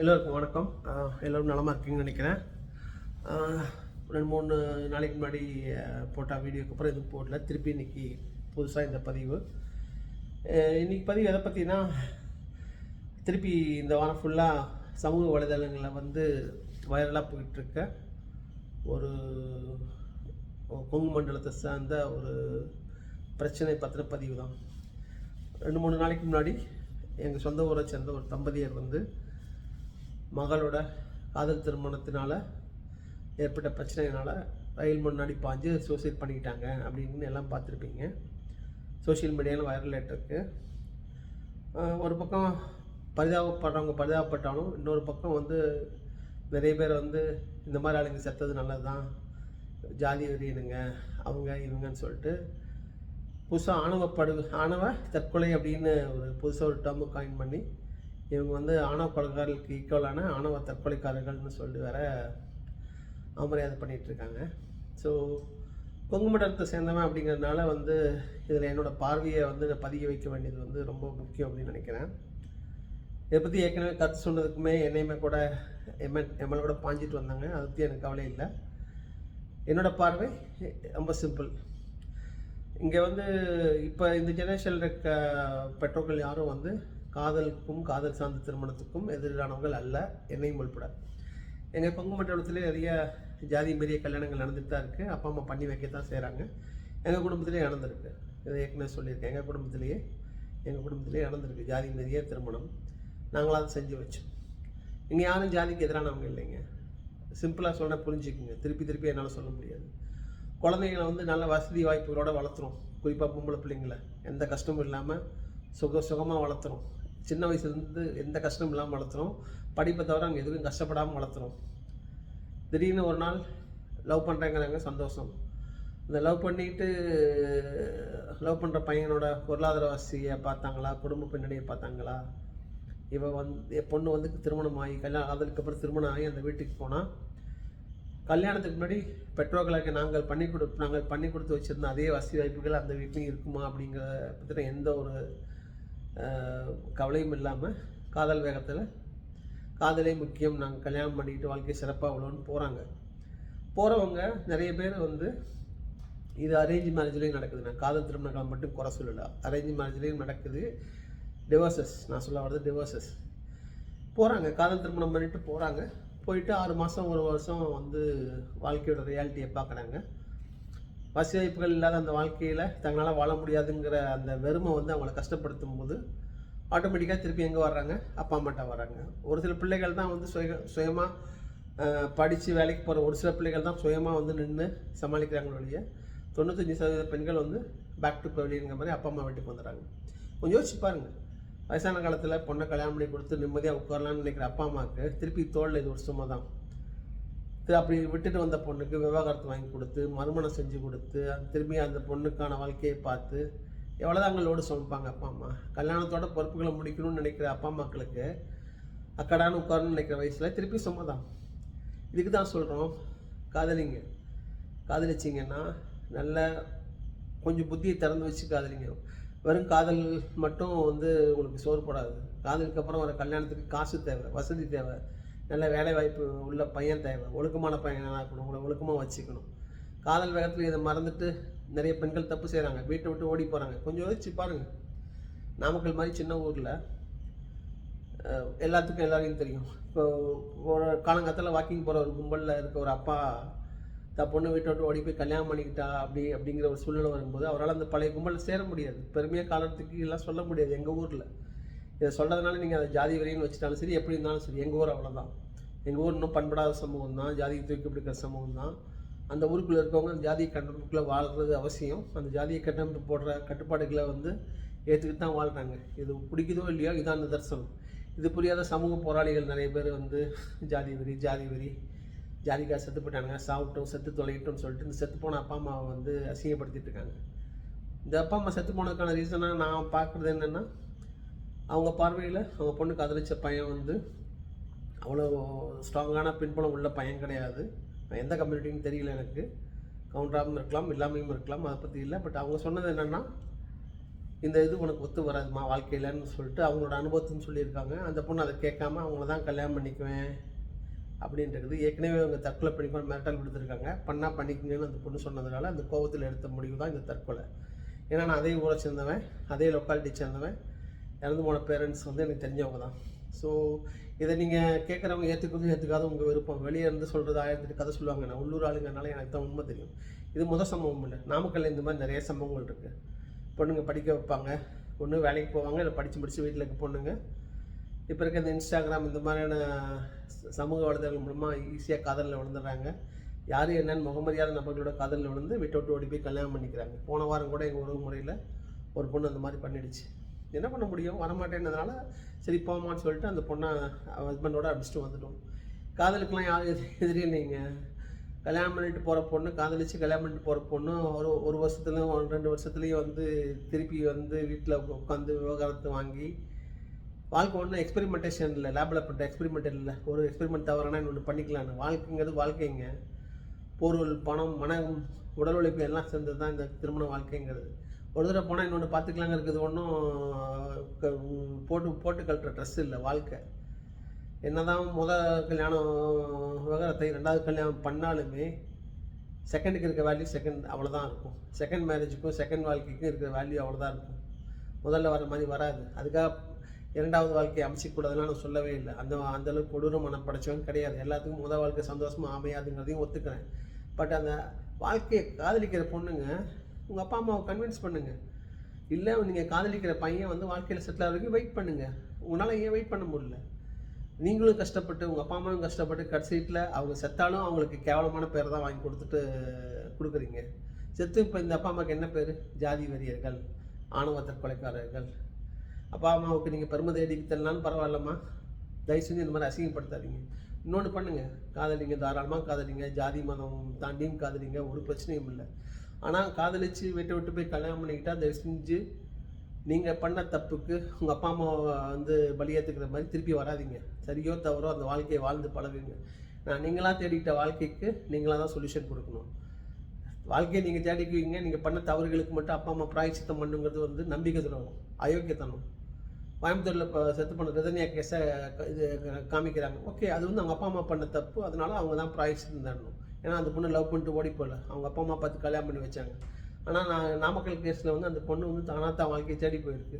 எல்லோருக்கும் வணக்கம். எல்லோரும் நலமாக இருக்கீங்கன்னு நினைக்கிறேன். ரெண்டு மூணு நாளைக்கு முன்னாடி போட்டால் போட்ட வீடியோக்கு அப்புறம் எதுவும் போடல. திருப்பி இன்னைக்கு புதுசாக இந்த பதிவு. இன்றைக்கி பதிவு எதை பற்றினா திருப்பி இந்த வாரம் ஃபுல்லாக சமூக வலைதளங்களில் வந்து வைரலாக போயிட்டுருக்க ஒரு கொங்கு மண்டலத்தை சார்ந்த ஒரு பிரச்சனை பத்திர பதிவு தான். ரெண்டு மூணு நாளைக்கு முன்னாடி எங்கள் சொந்த ஊரை சேர்ந்த ஒரு தம்பதியர் வந்து மகளோட காதல் திருமணத்தினால ஏற்பட்ட பிரச்சனையினால் ரயில் முன்னாடி பாஞ்சு சூசைட் பண்ணிக்கிட்டாங்க அப்படின்னு எல்லாம் பார்த்துருப்பீங்க. சோஷியல் மீடியாவில் வைரல் ஆகிட்டுருக்கு ஒரு பக்கம் பரிதாபப்படுறவங்க பரிதாபப்பட்டாலும் இன்னொரு பக்கம் வந்து நிறைய பேர் வந்து இந்த மாதிரி ஆளுங்க செத்தது நல்லது தான் ஜாதி வெறியனுங்க அவங்க இவங்கன்னு சொல்லிட்டு புதுசாக ஆணவ படு ஆணவ தற்கொலை அப்படின்னு ஒரு புதுசாக ஒரு டேர்மு காயின் பண்ணி இவங்க வந்து ஆணவ கொலைகாரர்களுக்கு ஈக்குவலான ஆணவ தற்கொலைக்காரர்கள்னு சொல்லிட்டு வேற அவமரியாதை பண்ணிட்டு இருக்காங்க. ஸோ கொங்கு மண்டலத்தை சேர்ந்தவன் அப்படிங்கிறதுனால வந்து இதில் என்னோடய பார்வையை வந்து நான் பதிய வைக்க வேண்டியது வந்து ரொம்ப முக்கியம் அப்படின்னு நினைக்கிறேன். இதை பற்றி ஏற்கனவே கருத்து சொன்னதுக்குமே என்னையுமே கூட எம்எல் எம்எல் கூட பாஞ்சிட்டு வந்தாங்க. அதை பற்றி எனக்கு கவலை இல்லை. என்னோட பார்வை ரொம்ப சிம்பிள் இங்கே வந்து இப்போ இந்த ஜெனரேஷனில் இருக்க பெற்றோர்கள் யாரும் வந்து காதலுக்கும் காதல் சார்ந்த திருமணத்துக்கும் எதிரானவர்கள் அல்ல என்னையும் உள்பட. எங்கள் கொங்கு மண்டலத்திலே நிறைய ஜாதி மீறிய கல்யாணங்கள் நடந்துட்டு தான் இருக்குது அப்பா அம்மா பண்ணி வைக்க தான் செய்கிறாங்க எங்கள் குடும்பத்திலே நடந்திருக்கு. இதை ஏற்கனவே சொல்லியிருக்கேன். எங்கள் குடும்பத்திலேயே எங்கள் குடும்பத்திலே நடந்திருக்கு ஜாதி மீறிய திருமணம். நாங்களாக அதை செஞ்சு வச்சோம். இங்கே யாரும் ஜாதிக்கு எதிரானவங்க இல்லைங்க. சிம்பிளாக சொன்னா புரிஞ்சுக்குங்க. திருப்பி திருப்பி என்னால் சொல்ல முடியாது. குழந்தைங்களை வந்து நல்ல வசதி வாய்ப்புகளோடு வளர்த்துறோம். குறிப்பாக பொம்பளை பிள்ளைங்கள. எந்த கஷ்டமும் இல்லாமல் சுக சுகமாக வளர்த்துறோம். சின்ன வயசுலேருந்து எந்த கஷ்டமும் இல்லாமல் வளர்த்துறோம். படிப்பை தவிர அங்கே எதுவும் கஷ்டப்படாமல் வளர்த்துறோம். திடீர்னு ஒரு நாள் லவ் பண்ணுறேங்கிறாங்க சந்தோஷம். இந்த லவ் பண்ணிட்டு லவ் பண்ணுற பையனோட பொருளாதார வசதியை பார்த்தாங்களா? குடும்ப பின்னணியை பார்த்தாங்களா? இவன் வந்து என் பொண்ணு வந்து திருமணம் ஆகி கல்யாணம் அதுக்கப்புறம் திருமணம் ஆகி அந்த வீட்டுக்கு போனால் கல்யாணத்துக்கு முன்னாடி பெற்றோர்களுக்கு நாங்கள் பண்ணி கொடு நாங்கள் பண்ணி கொடுத்து வச்சுருந்த அதே வசதி வாய்ப்புகள் அந்த வீட்லேயும் இருக்குமா அப்படிங்கிற பற்றின எந்த ஒரு கவலையும் இல்லாமல் காதல் வேகத்தில் காதலே முக்கியம். நாங்கள் கல்யாணம் பண்ணிக்கிட்டு வாழ்க்கை சிறப்பாக அவ்வளோன்னு போகிறாங்க போகிறவங்க நிறைய பேர் வந்து இது அரேஞ்ச் மேரேஜ்லேயும் நடக்குது. நான் காதல் திருமணங்களை மட்டும் குறை சொல்லலை. அரேஞ்ச் மேரேஜ்லேயும் நடக்குது. டிவோர்சஸ் நான் சொல்ல வர்றது டிவோர்சஸ் போகிறாங்க காதல் திருமணம் பண்ணிட்டு போகிறாங்க போயிட்டு ஆறு மாதம் ஒரு வருஷம் வந்து வாழ்க்கையோட ரியாலிட்டியை பார்க்குறாங்க. வசதி வாய்ப்புகள் இல்லாத அந்த வாழ்க்கையில் தங்களால் வாழ முடியாதுங்கிற அந்த வெறுமை வந்து அவங்கள கஷ்டப்படுத்தும் போது ஆட்டோமேட்டிக்காக திருப்பி எங்கே வர்றாங்க? அப்பா அம்மாட்ட வர்றாங்க. ஒரு சில பிள்ளைகள் தான் வந்து சுய சுயமாக படித்து வேலைக்கு போகிற ஒரு சில பிள்ளைகள் தான் சுயமாக வந்து நின்று சமாளிக்கிறாங்களுடைய ஒழிய தொண்ணூத்தஞ்சு சதவீத பெண்கள் வந்து பேக் டு பவலிங்கிற மாதிரி அப்பா அம்மா வீட்டுக்கு வந்துடுறாங்க. கொஞ்சம் யோசிச்சு பாருங்கள் வயசான காலத்தில் பொண்ணை கல்யாணம் பண்ணி கொடுத்து நிம்மதியாக உட்காரலாம்னு நினைக்கிற அப்பா அம்மாவுக்கு திருப்பி தோளில் இது ஒரு சும்மா தான் அப்படி விட்டுட்டு வந்த பொண்ணுக்கு விவாகரத்து வாங்கி கொடுத்து மறுமணம் செஞ்சு கொடுத்து திரும்பி அந்த பொண்ணுக்கான வாழ்க்கையை பார்த்து எவ்வளோதான் அங்கே லோடு அப்பா அம்மா. கல்யாணத்தோட பொறுப்புகளை முடிக்கணும்னு நினைக்கிற அப்பா அம்மாக்களுக்கு அக்கடான்னு உட்காரணும்னு நினைக்கிற வயசில் திருப்பி சும்மா தான் இதுக்கு தான் சொல்கிறோம் காதலிங்க. காதலிச்சிங்கன்னா நல்ல கொஞ்சம் புத்தியை திறந்து வச்சு காதலிங்க. வெறும் காதல் மட்டும் வந்து உங்களுக்கு சோறு போடாது. காதலுக்கு அப்புறம் வர கல்யாணத்துக்கு காசு தேவை வசதி தேவை. நல்ல வேலை வாய்ப்பு உள்ள பையன் தேவை. ஒழுக்கமான பையனாக இருக்கணும். உங்களை ஒழுக்கமாக வச்சுக்கணும். காதல் வேகத்தில் இதை மறந்துட்டு நிறைய பெண்கள் தப்பு செய்கிறாங்க வீட்டை விட்டு ஓடி போகிறாங்க கொஞ்சம் யோசிச்சு பாருங்கள் நாமக்கல் மாதிரி சின்ன ஊரில் எல்லாத்துக்கும் எல்லாரையும் தெரியும். இப்போ ஒரு காலங்காலத்தில் வாக்கிங் போகிற ஒரு கும்பலில் இருக்க ஒரு அப்பா தான் பொண்ணு வீட்டை விட்டு ஓடி போய் கல்யாணம் பண்ணிக்கிட்டா அப்படி அப்படிங்கிற ஒரு சூழ்நிலை வரும்போது அவரால் அந்த பழைய கும்பலில் சேர முடியாது. பெருமையாக காலத்துக்கு எல்லாம் சொல்ல முடியாது எங்கள் ஊரில். இதை சொல்கிறதுனால நீங்கள் அதை ஜாதி வரின்னு வச்சுட்டாலும் சரி எப்படி இருந்தாலும் சரி எங்கள் ஊர் அவ்வளோதான் எங்கள் ஊர் இன்னும் பண்படாத சமூகம் தான் ஜாதியை தூக்கி சமூகம் தான் அந்த ஊருக்குள்ளே இருக்கவங்க அந்த ஜாதிய கட்டமைப்புக்குள்ளே வாழ்கிறது அவசியம். அந்த ஜாதிய கட்டமைப்பு போடுற கட்டுப்பாடுகளை வந்து ஏற்றுக்கிட்டு தான் வாழ்கிறாங்க இது பிடிக்குதோ இல்லையோ இதான் நிதர்சனம் இது புரியாத சமூக போராளிகள் நிறைய பேர் வந்து ஜாதி வரி ஜாதி வரி ஜாதிக்காக செத்து போயிட்டானுங்க சாப்பிட்டோம் செத்து தொலைகிட்டோம்னு சொல்லிட்டு இந்த செத்து போன அப்பா அம்மாவை வந்து அசிங்கப்படுத்திட்டு இருக்காங்க. இந்த அப்பா அம்மா செத்து போனதுக்கான ரீசனாக நான் பார்க்குறது என்னென்னா அவங்க பார்வையில் அவங்க பொண்ணு காதலிச்ச பையன் வந்து அவ்வளோ ஸ்ட்ராங்கான பின்புலம் உள்ள பையன் கிடையாது. எந்த கம்யூனிட்டின்னு தெரியல எனக்கு. கவுண்டராகவும் இருக்கலாம் இல்லாமையும் இருக்கலாம் அதை பற்றி இல்லை. பட் அவங்க சொன்னது என்னென்னா இந்த இது உனக்கு ஒத்து வராதுமா வாழ்க்கையிலன்னு சொல்லிட்டு அவங்களோட அனுபவத்துன்னு சொல்லியிருக்காங்க. அந்த பொண்ணு அதை கேட்காம அவங்கள தான் கல்யாணம் பண்ணிக்குவேன். அப்படின்றது ஏற்கனவே அவங்க தற்கொலை பண்ணிக்கோ மிரட்டல் கொடுத்துருக்காங்க பண்ணால் பண்ணிக்கங்கன்னு அந்த பொண்ணு சொன்னதுனால அந்த கோபத்தில் எடுத்த முடிவு தான் இந்த தற்கொலை. ஏன்னா நான் அதே ஊரை சேர்ந்தவன் அதே லொக்காலிட்டி சேர்ந்தவன். இறந்து போன பேரண்ட்ஸ் வந்து எனக்கு தெரிஞ்சவங்க தான். ஸோ இதை நீங்கள் கேட்குறவங்க ஏற்றுக்கிறது ஏற்றுக்காத உங்கள் விருப்பம். வெளியே இருந்து சொல்கிறது ஆயிரத்தி கதை சொல்லுவாங்க நான் உள்ளூர் ஆளுங்கனால எனக்கு தான் உண்மை தெரியும். இது முதல் சம்பவம் இல்லை. நாமக்கல்ல இந்த மாதிரி நிறைய சம்பவங்கள் இருக்குது பொண்ணுங்க படிக்க வைப்பாங்க. ஒன்று வேலைக்கு போவாங்க. இல்லை படித்து முடித்து வீட்டில் இருக்க பொண்ணுங்க. இப்போ இருக்க இந்த இன்ஸ்டாகிராம் இந்த மாதிரியான சமூக வலைதளங்கள் மூலமாக ஈஸியாக காதலில் விழுந்துடுறாங்க. யார் என்னன்னு முகமரியாத நபர்களோட காதலில் விழுந்து விட்டு விட்டு ஓடி போய் கல்யாணம் பண்ணிக்கிறாங்க. போன வாரம் கூட எங்கள் உறவு முறையில் ஒரு பொண்ணு அந்த மாதிரி பண்ணிடுச்சு. என்ன பண்ண முடியும்? வரமாட்டேன்னதுனால சரி போமான்னு சொல்லிட்டு அந்த பொண்ணை ஹஸ்பண்டோட அடிச்சுட்டு வந்துட்டோம். காதலுக்கெல்லாம் யாரும் எதிரி எதிரி இல்லைங்க. கல்யாணம் பண்ணிட்டு போகிற பொண்ணு காதலிச்சு கல்யாணம் பண்ணிட்டு போகிற பொண்ணு ஒரு ஒரு வருஷத்துலையும் ஒரு ரெண்டு வருஷத்துலேயும் வந்து திருப்பி வந்து வீட்டில் உட்காந்து விவகாரத்தை வாங்கி வாழ்க்கை ஒன்றும் எக்ஸ்பெரிமெண்டேஷன் இல்லை லேபில் பண்ணுற எக்ஸ்பெரிமெண்ட் இல்லை. ஒரு எக்ஸ்பெரிமெண்ட் தவறானா இன்னொன்று பண்ணிக்கலான்னு வாழ்க்கைங்கிறது வாழ்க்கைங்க. பொருள் பணம் மனம் உடல் உழைப்பு எல்லாம் சேர்ந்தது தான் இந்த திருமண வாழ்க்கைங்கிறது. ஒரு தடவை போனால் இன்னொன்று பார்த்துக்கலாங்க இருக்குது. ஒன்றும் போட்டு போட்டு கழட்டுற ட்ரெஸ் இல்லை வாழ்க்கை. என்னதான் முத கல்யாணம் விவகாரத்தை ரெண்டாவது கல்யாணம் பண்ணாலுமே செகண்டுக்கு இருக்க வேல்யூ செகண்ட் அவ்வளோதான் இருக்கும். செகண்ட் மேரேஜுக்கும் செகண்ட் வாழ்க்கைக்கும் இருக்கிற வேல்யூ அவ்வளோதான் இருக்கும். முதல்ல வர மாதிரி வராது. அதுக்காக இரண்டாவது வாழ்க்கையை அமைச்சிக்கூடாதுன்னு நான் சொல்லவே இல்லை. அந்த அந்த அளவுக்கு கொடூர மனம் படைச்சவன் கிடையாது. எல்லாத்துக்கும் முதல் வாழ்க்கை சந்தோஷமாக அமையாதுங்கிறதையும் ஒத்துக்கிறேன். பட் அந்த வாழ்க்கையை காதலிக்கிற பொண்ணுங்க உங்கள் அப்பா அம்மாவை கன்வின்ஸ் பண்ணுங்கள் இல்லை நீங்கள் காதலிக்கிற பையன் வந்து வாழ்க்கையில் செட்டில் ஆகிறதுக்கு வெயிட் பண்ணுங்கள் உங்களால் ஏன் வெயிட் பண்ண முடியல? நீங்களும் கஷ்டப்பட்டு உங்கள் அப்பா அம்மாவும் கஷ்டப்பட்டு கடைசியில் அவங்க செத்தாலும் அவங்களுக்கு கேவலமான பேர் தான் வாங்கி கொடுத்துட்டு கொடுக்குறீங்க. செத்து இப்போ இந்த அப்பா அம்மாவுக்கு என்ன பேர்? ஜாதி வெறியர்கள் ஆணவ தற்கொலைக்காரர்கள். அப்பா அம்மாவுக்கு நீங்கள் பெருமை தேடிக்கிட்டலான்னு பரவாயில்லம்மா. தயவு செஞ்சு இந்த மாதிரி அசிங்கப்படுத்தாதீங்க. இன்னொன்று பண்ணுங்கள் காதலிங்க தாராளமாக காதலிங்க ஜாதி மதம் தாண்டியும் காதலிங்க ஒரு பிரச்சனையும் இல்லை. ஆனால் காதலிச்சு வீட்டை விட்டு போய் கல்யாணம் பண்ணிக்கிட்டா தயவு செஞ்சு நீங்கள் பண்ண தப்புக்கு உங்கள் அப்பா அம்மாவை வந்து பலியேற்றுக்கிற மாதிரி திருப்பி வராதீங்க. சரியோ தவறோ அந்த வாழ்க்கையை வாழ்ந்து பழகுங்க. நான் நீங்களாக தேடிக்கிட்ட வாழ்க்கைக்கு நீங்களாக தான் சொல்யூஷன் கொடுக்கணும். வாழ்க்கையை நீங்கள் தேடிக்குவீங்க நீங்கள் பண்ண தவறுகளுக்கு மட்டும் அப்பா அம்மா பிராயச்சித்தம் பண்ணுங்கிறது வந்து நம்பிக்கை துரோகம் அயோக்கியத்தனம். கோயம்புத்தூரில் இப்போ செத்து பண்ண ரதன்யா கேஸை இது காமிக்கிறாங்க. ஓகே அது வந்து அவங்க அப்பா அம்மா பண்ண தப்பு. அதனால அவங்க தான் பிராயச்சித்தம் தரணும். ஏன்னா அந்த பொண்ணு லவ் பண்ணிட்டு ஓடி போகல. அவங்க அப்பா அம்மா பார்த்து கல்யாணம் பண்ணி வச்சாங்க. ஆனால் நான் நாமக்கல் கேஸில் வந்து அந்த பொண்ணு வந்து தானாக தான் வாழ்க்கையை தேடி போயிருக்கு.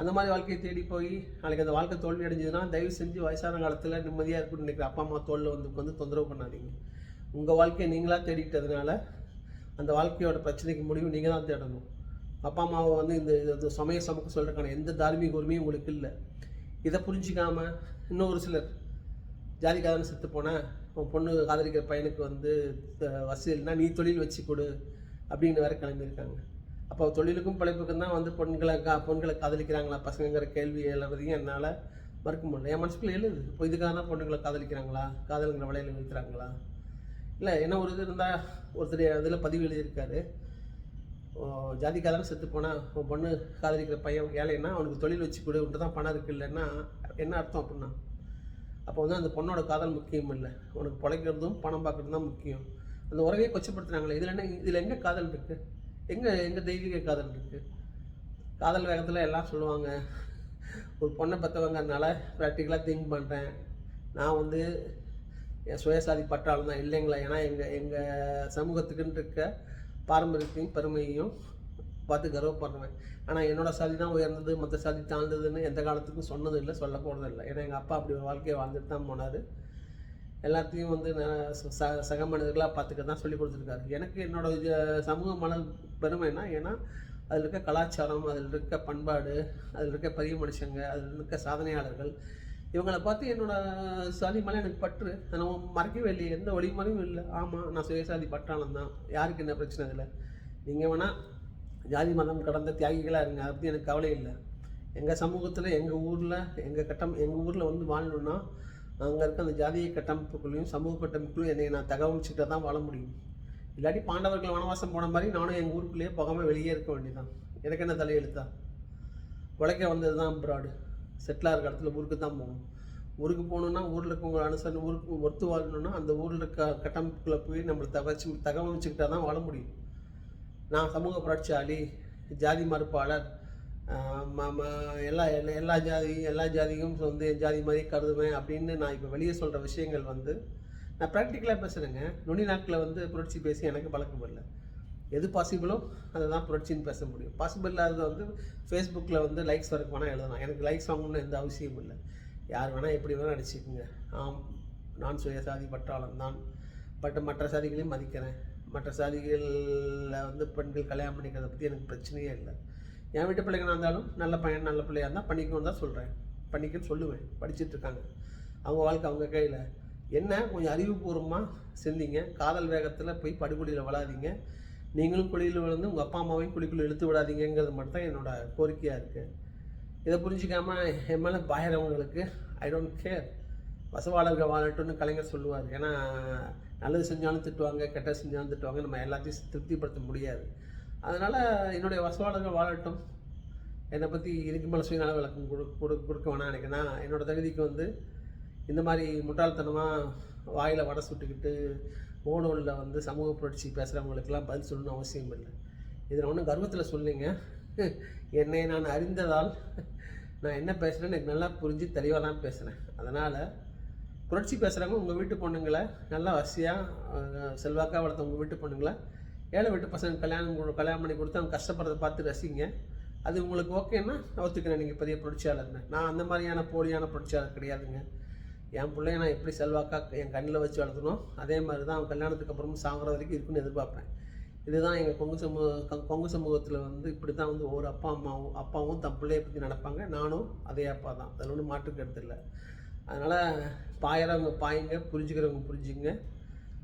அந்த மாதிரி வாழ்க்கையை தேடி போய் நாளைக்கு அந்த வாழ்க்கை தோல்வி அடைஞ்சதுன்னா தயவு செஞ்சு வயசான காலத்தில் நிம்மதியாக இருக்குன்னு நினைக்கிற அப்பா அம்மா தோளில் வந்து உட்காந்து தொந்தரவு பண்ணாதீங்க. உங்கள் வாழ்க்கையை நீங்களாக தேடிக்கிட்டதுனால அந்த வாழ்க்கையோட பிரச்சனைக்கு முடிவு நீங்கள் தான் தேடணும். அப்பா அம்மாவை வந்து இந்த இது சமய சமக்க சொல்கிறக்கான எந்த தார்மீக உரிமையும் உங்களுக்கு இல்லை. இதை புரிஞ்சிக்காமல் இன்னும் ஒரு சிலர் ஜாதி செத்து போனேன். உன் பொண்ணு காதலிக்கிற பையனுக்கு வந்து வசதி வசதினா நீ தொழில் வச்சு கொடு அப்படின்னு வேற கிளம்பியிருக்காங்க. அப்போ தொழிலுக்கும் பிழைப்புக்கும் தான் வந்து பொண்களை கா பொண்களை காதலிக்கிறாங்களா பசங்கிற கேள்வி எல்லாத்தையும் என்னால் மறுக்க முடியல. என் மனசுக்குள்ளே எழுது. இப்போ இதுக்காக தான் பொண்ணுங்களை காதலிக்கிறாங்களா? காதலுங்கிற வலையில் நிறுத்துறாங்களா? இல்லை என்ன ஒரு இது இருந்தால் ஒருத்தர் இதில் பதிவு எழுதியிருக்காரு. ஓ, செத்து போனால் உன் பொண்ணு காதலிக்கிற பையன் ஏழைன்னா அவனுக்கு தொழில் வச்சு கொடு உன்ட்டு தான் பணம் இருக்கு இல்லைன்னா என்ன அர்த்தம் அப்படின்னா? அப்போ வந்து அந்த பொண்ணோட காதல் முக்கியம் இல்லை. உனக்கு பிழைக்கிறதும் பணம் பார்க்குறதும் தான் முக்கியம். அந்த உறவையே கொச்சப்படுத்துனாங்களே இதில் என்ன இதில் எங்கே காதல் இருக்குது எங்கே எங்கே தெய்வீக காதல் இருக்குது காதல் வேகத்தில் எல்லாம் சொல்லுவாங்க. ஒரு பொண்ணை பெற்றவங்கனால ப்ராக்டிக்கலாக திங்க் பண்ணுறேன் நான் வந்து என் சுயசாதி பட்டாளம் தான் இல்லைங்களா? ஏன்னா எங்கள் எங்கள் சமூகத்துக்குன்னு இருக்க பாரம்பரியத்தையும் பெருமையையும் பார்த்து கர்வப்படுறேன் ஆனால் என்னோட சாதி தான் உயர்ந்தது மற்ற சாதி தாழ்ந்ததுன்னு எந்த காலத்துக்கும் சொன்னது இல்லை சொல்ல போகிறது இல்லை ஏன்னா எங்கள் அப்பா அப்படி ஒரு வாழ்க்கையை வாழ்ந்துட்டு தான் போனார். எல்லாத்தையும் வந்து நான் ச- ச சக மனிதர்களாக பார்த்துக்க தான் சொல்லி கொடுத்துருக்காரு. எனக்கு என்னோட இது சமூக மன பெருமைனா ஏன்னா அதில் இருக்க கலாச்சாரம் அதில் இருக்க பண்பாடு அதில் இருக்க பெரிய மனுஷங்க அதில் இருக்க சாதனையாளர்கள் இவங்களை பார்த்து என்னோட சாதி மேலே எனக்கு பற்று. நான் மறைக்கவே இல்லையே. எந்த வழிமுறையும் இல்லை. ஆமாம் நான் சுயசாதி பற்றாளம் தான். யாருக்கு என்ன பிரச்சனை இல்லை நீங்கள் வேணால் ஜாதி மதம் கடந்த தியாகிகளாக இருங்க அதை பற்றி எனக்கு கவலை இல்லை. எங்கள் சமூகத்தில் எங்கள் ஊரில் எங்கள் கட்டம் எங்கள் ஊரில் வந்து வாழணுன்னா அங்கே இருக்க அந்த ஜாதிய கட்டமைப்புக்குள்ளேயும் சமூக கட்டமைப்புக்குள்ளேயும் என்னை நான் தகவலிச்சுட்டு தான் வாழ முடியும். இல்லாட்டி பாண்டவர்கள் வனவாசம் போன மாதிரி நானும் எங்கள் ஊருக்குள்ளேயே போகாமல் வெளியே இருக்க வேண்டியதான் எனக்கு என்ன தலையெழுத்தா? உழைக்க வந்தது தான் அப்ராடு செட்டிலாக இருக்க இடத்துல ஊருக்கு தான் போகணும். ஊருக்கு போகணுன்னா ஊரில் இருக்கவங்க அனுசரணை ஊருக்கு ஒத்து வாழணும்னா அந்த ஊரில் இருக்க கட்டமைப்புக்குள்ளே போய் நம்மளை தகவச்சு தகவலிச்சுக்கிட்டா தான் வாழ முடியும். நான் சமூக புரட்சியாளி ஜாதி மறுப்பாளர் ம- எல்லா எல்லா- ஜாதியும் எல்லா ஜாதியும் வந்து என் ஜாதி மாதிரி கருதுவேன் அப்படின்னு நான் இப்போ வெளியே சொல்கிற விஷயங்கள் வந்து நான் ப்ராக்டிக்கலாக பேசுகிறேங்க நுனி நாக்கில் வந்து புரட்சி பேசி எனக்கு பழக்கம் இல்லை. எது பாசிபிளோ அதை தான் புரட்சின்னு பேச முடியும். பாசிபிள் இல்லாதது வந்து ஃபேஸ்புக்கில் வந்து லைக்ஸ் வரைக்கும் வேணால் எழுதலாம். எனக்கு லைக்ஸ் வாங்கணும்னு எந்த அவசியமும் இல்லை. யார் வேணால் எப்படி வேணால் நடிச்சுக்குங்க. ஆம் நான் சுய சாதி தான். பட் மற்ற சாதிகளையும் மதிக்கிறேன். மற்ற சாதிகளில் வந்து பெண்கள் கல்யாணம் பண்ணிக்கிறத பற்றி எனக்கு பிரச்சனையே இல்லை. என் வீட்டு பிள்ளைங்களாக இருந்தாலும் நல்ல பையன் நல்ல பிள்ளையாக இருந்தால் பண்ணிக்கணும் தான் சொல்கிறேன் பண்ணிக்கன்னு சொல்லுவேன். படிச்சுட்ருக்காங்க அவங்க வாழ்க்கை அவங்க கையில். என்ன? கொஞ்சம் அறிவுபூர்வமாக சிந்திங்க. காதல் வேகத்தில் போய் படுகொலியில் விழாதீங்க நீங்களும் குழியில் விழுந்து உங்கள் அப்பா அம்மாவையும் குழிக்குள்ளே இழுத்து விடாதீங்கிறது மட்டும் தான் என்னோடய கோரிக்கையாக இருக்குது இதை புரிஞ்சிக்காமல் என் மேலே பாயிரவங்களுக்கு ஐ டோன்ட் கேர் வசவாளர்கள் வாழட்டும்னு கலைஞர் சொல்லுவார். ஏன்னா நல்லது செஞ்சாலும் திட்டுவாங்க கெட்டது செஞ்சாலும் திட்டுவாங்க நம்ம எல்லாத்தையும் திருப்திப்படுத்த முடியாது. அதனால் என்னுடைய வசவாளர்கள் வாழட்டும். என்னை பற்றி இதுக்கு மேலே சுயநல விளக்கம் கொடு கொடு கொடுக்க வேணாம் எனக்கு நான் என்னோட தகுதிக்கு வந்து இந்த மாதிரி முட்டாள்தனமாக வாயில் வடை சுட்டுக்கிட்டு ஓடோலில் வந்து சமூக புரட்சி பேசுகிறவங்களுக்கெல்லாம் பதில் சொல்லணும்னு அவசியம் இல்லை. இதில் ஒன்றும் கர்வத்தில் சொல்லிங்க. என்னை நான் அறிந்ததால் நான் என்ன பேசுகிறேன்னு எனக்கு நல்லா புரிஞ்சு தெளிவாக தான் பேசுகிறேன் அதனால் புரட்சி பேசுகிறவங்க உங்கள் வீட்டு பொண்ணுங்களை நல்லா வசதியாக செல்வாக்காக வளர்த்த உங்கள் வீட்டு பொண்ணுங்களை ஏழை வீட்டு பசங்க கல்யாணம் கல்யாணம் பண்ணி கொடுத்து அவங்க கஷ்டப்படுறத பார்த்து ரசிங்க. அது உங்களுக்கு ஓகேன்னா ஒத்துக்கிறேன். நீங்கள் பெரிய புரட்சியாளர்னு. நான் அந்த மாதிரியான போலியான புரட்சியாளர் கிடையாதுங்க. என் பிள்ளைய நான் எப்படி செல்வாக்காக என் கண்ணில் வச்சு வளர்த்தணும் அதே மாதிரி தான் அவன் கல்யாணத்துக்கு அப்புறமும் சாங்குற வரைக்கும் இருக்குன்னு எதிர்பார்ப்பேன். இதுதான் எங்கள் கொங்கு சமூக கொங்கு சமூகத்தில் வந்து இப்படி தான் வந்து ஒவ்வொரு அப்பா அம்மாவும் அப்பாவும் தன் பிள்ளைய பற்றி நடப்பாங்க நானும் அதே அப்பா தான். அதில் ஒன்றும் மாற்று கருத்து இல்லை. அதனால் பாயிறவங்க பாயுங்க புரிஞ்சுக்கிறவங்க புரிஞ்சுங்க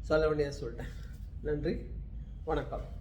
சொல்ல வேண்டியதை சொல்லிட்டேன். நன்றி. வணக்கம்.